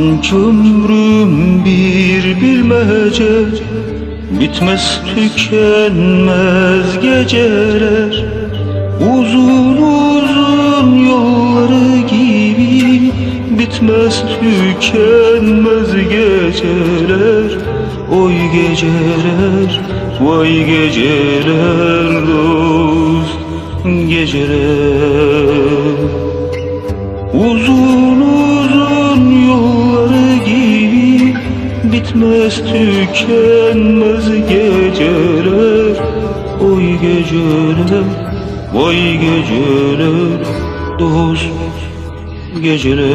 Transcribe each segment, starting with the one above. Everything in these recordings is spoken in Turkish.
Sanki ömrüm bir bilmece Bitmez tükenmez geceler. Uzun uzun yolları gibi Bitmez tükenmez geceler. Oy geceler, vay geceler dost Geceler tükenmez geceler Oy geceler, vay geceler Dost geceler.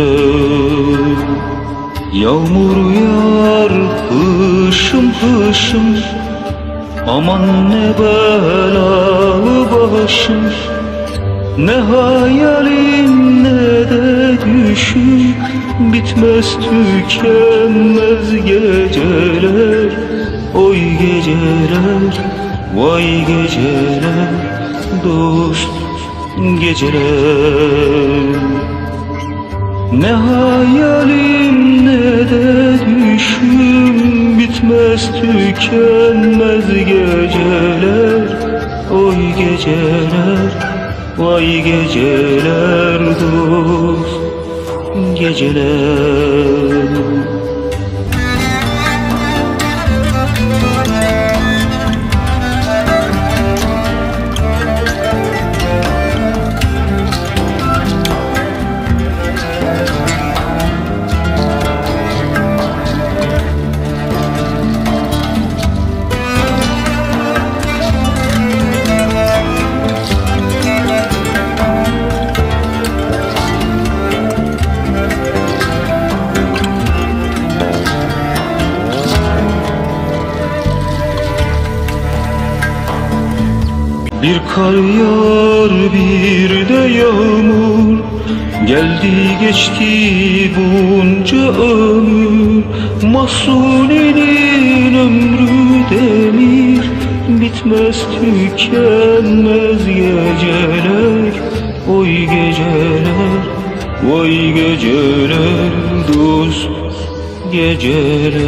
Yağmur yağar hışım hışım Aman ne belalı başım ne hayalim ne de düşüm Bitmez tükenmez geceler. Oy geceler Vay geceler Dost geceler. Ne hayalim ne de düşüm Bitmez tükenmez geceler. Oy geceler Vay geceler dost Geceler Bir kar yağar bir de yağmur. Geldi geçti bunca ömür. Mahsuni'nin ömrü demir. Bitmez tükenmez geceler. Oy geceler Vay geceler. Dost geceler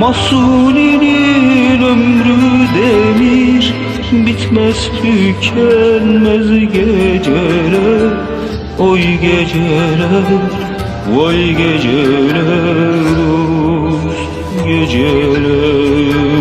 Mahsuni'nin ömrü demir Bitmez tükenmez geceler. Oy geceler Vay geceler Geceler